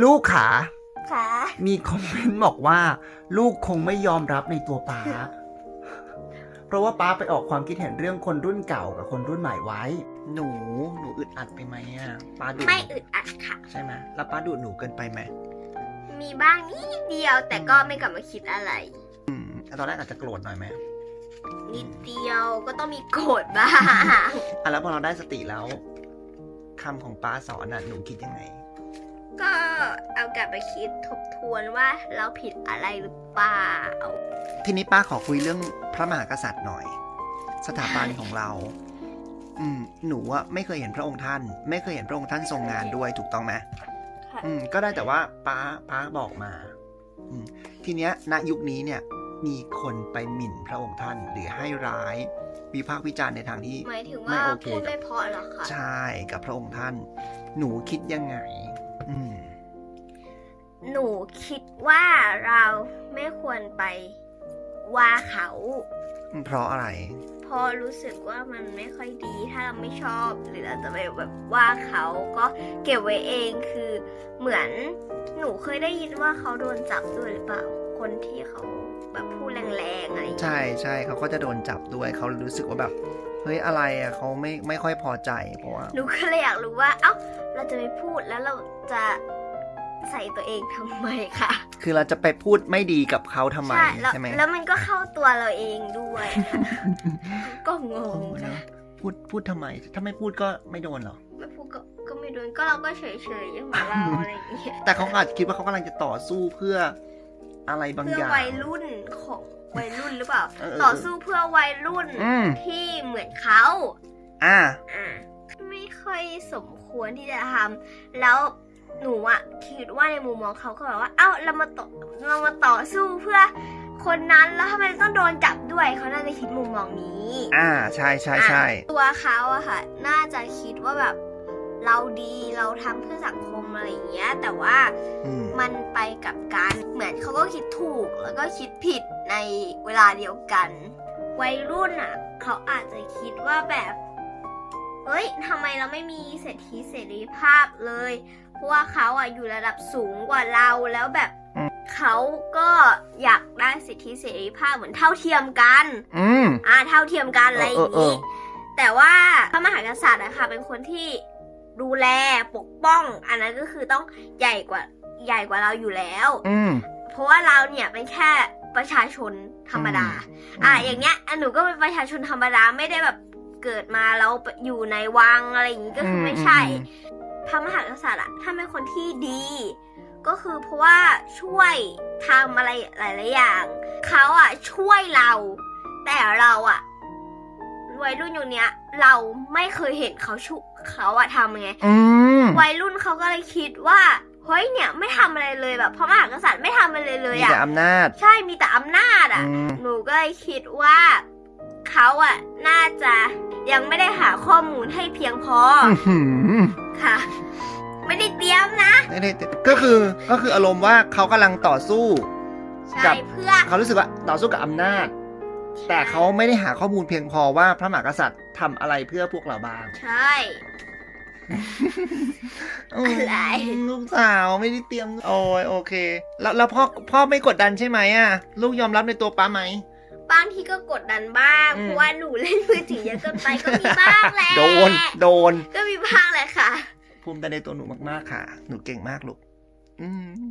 ลูกขาค่ะมีคอมเมนต์บอกว่า ลูกคงไม่ยอมรับในตัวป้าเพราะว่าป้าไปออกความคิดเห็นเรื่องคนรุ่นเก่ากับคนรุ่นใหม่ไว้ หนู หนูอึดอัดไปไหมอะป้าดุไม่อึดอัดค่ะ ใช่ไหมแล้วป้าดุหนูเกินไปไหมมีบ้างนิดเดียวแต่ก็ไม่กลับมาคิดอะไร อืมตอนแรกอาจจะโกรธหน่อยไหมนิดเดียวก็ต้องมีโกรธบ้างอะแล้วพอเราได้สติแล้วคำของป้าสอนน่ะหนูคิดยังไง ก็ เอากลับไปคิดทบทวนว่าเราผิดอะไรหรือเปล่า ทีนี้ป้าขอคุยเรื่องพระมหากษัตริย์หน่อย สถาบันของเรา อืม หนูอะไม่เคยเห็นพระองค์ท่าน ไม่เคยเห็นพระองค์ท่านทรงงานด้วยถูกต้องไหมค่ะอืม ก็ได้แต่ว่าป้าป้าบอกมา อืม ทีเนี้ยณยุคนี้เนี่ย มีคนไปหมิ่นพระองค์ท่านหรือให้ร้ายวิพากษ์วิจารณ์ในทางที่หมายถึงไม่ว่าโอเคพูดกับไม่เพราะเหรอคะใช่กับพระองค์ท่าน หนูคิดยังไง อืมห นูคิดว่าเราไม่ควรไปว่าเขา เพราะอะไรเพราะรู้สึกว่ามันไม่ค่อยดีถ้าเราไม่ชอบหรือเราจะไปแบบว่าเขาก็เก็บไว้เองคือเหมือนหนูเคยได้ยินว่าเขาโดนจับด้วยหรือเปล่า คนที่เขาแบบพูดแรงๆอะไรอย่างเงี้ยใช่ใช่เขาก็จะโดนจับด้วยเขารู้สึกว่าแบบเฮ้ยอะไรอะเขาไม่ไม่ค่อยพอใจเพราะว่าหนูก็เลยอยากรู้ว่า เอ้าเราจะไปพูดแล้วเราจะ ใส่ตัวเองทำไมคะคือเราจะไปพูดไม่ดีกับเขาทำไมแล้วใช่ไหมแล้วมันก็เข้าตัวเราเองด้วยค่ะก็งโอ้งโหนะนะพูดพูดทำไม ถ้าไม่พูดก็ไม่โดนหรอไม่พูดก็ก็ไม่โดนก็เราก็เฉยๆของเราอะไรอย่างเงี้ยแต่เขาอาจจะคิดว่าเขากำลังจะต่อสู้เพื่ออะไรบางเพื่ออย่างวัยรุ่นของวัยรุ่นหรือเปล่าเออเออต่อสู้เพื่อวัยรุ่นอืมที่เหมือนเขาอ่าอ่าไม่ค่อยสมควรที่จะทำแล้ว หนูอะคิดว่าในมุมมองเขาก็แบบว่า เอ้าเรามาต่อเรามาต่อสู้เพื่อคนนั้นแล้วทำไมต้องโดนจับด้วยเขาน่าจะคิดมุมมองนี้อ่าใช่ใช่ใช่อะตัวเขาอะค่ะ น่าจะคิดว่าแบบเราดีเราทำเพื่อสังคมอะไรอย่างเงี้ย แต่ว่าอืมมันไปกับการเหมือนเขาก็คิดถูกแล้วก็คิดผิดในเวลาเดียวกัน วัยรุ่นอะเขาอาจจะคิดว่าแบบเฮ้ยทำไมเราไม่มีสิทธิเสรีภาพเลยเพ ราะว่าเขาอะอยู่ระดับสูงกว่าเราแล้วแบบเขาก็อยากได้สิทธิเสรีภาพเหมือนเท่าเทียมกันอืมอ่าเท่าเทียมกันอะไรอย่างเออเอนี้อแต่ว่าพระมหากษัตริย์อะค่ะ เป็นคนที่ดูแลปกป้อง อันนั้นก็คือต้องใหญ่กว่าใหญ่กว่าเราอยู่แล้วอืมเพราะว่าเราเนี่ยเป็นแค่ประชาชนธรรมดา อะอย่างเงี้ยอันหนูก็เป็นประชาชนธรรมดาไม่ได้แบบเกิดมาแล้วอยู่ในวังอะไรอย่างงี้ก็คือไม่ใช่ พระมหากษัตริย์อะถ้าเป็นคนที่ดี ก็คือเพราะว่าช่วยทำอะไรหลายๆอย่าง เขาอะช่วยเรา แต่เราอะวัยรุ่นอยู่เนี้ยเราไม่เคยเห็นเขาชุเขาอะทำไงอืมวัยรุ่นเขาก็เลยคิดว่าเฮ้ยเนี่ยไม่ทำอะไรเลยแบบพระมหากษัตริย์ไม่ทำอะไรเลยมีอะแต่อำนาจ ใช่มีแต่อำนาจอะอืมหนูก็เลยคิดว่าเขาอะน่าจะ ยังไม่ได้หาข้อมูลให้เพียงพอออื้อหือค่ะ ไม่ได้เตรียมนะไม่ได้ก็คือก็คืออารมณ์ว่าเขากำลังต่อสู้ ใช่กับ เพื่อเขารู้สึกว่าต่อสู้กับอำนาจ แต่เขาไม่ได้หาข้อมูลเพียงพอว่าพระมหากษัตริย์ทำอะไรเพื่อพวกเราบ้างใช่ อะไรลูกสาวไม่ได้เตรียม โอ้ยโอเค แล้วแล้วพ่อพ่อไม่กดดันใช่ไหมอะ ลูกยอมรับในตัวป้าไหม บางทีก็กดดันบ้างอืม เพราะว่าหนูเล่นมือถือเยอะเกินไปก็มีบ้างแหละโดน โดน ก็มีบ้างแหละค่ะ ภูมิใจในตัวหนูมากๆค่ะ หนูเก่งมากลูก อืม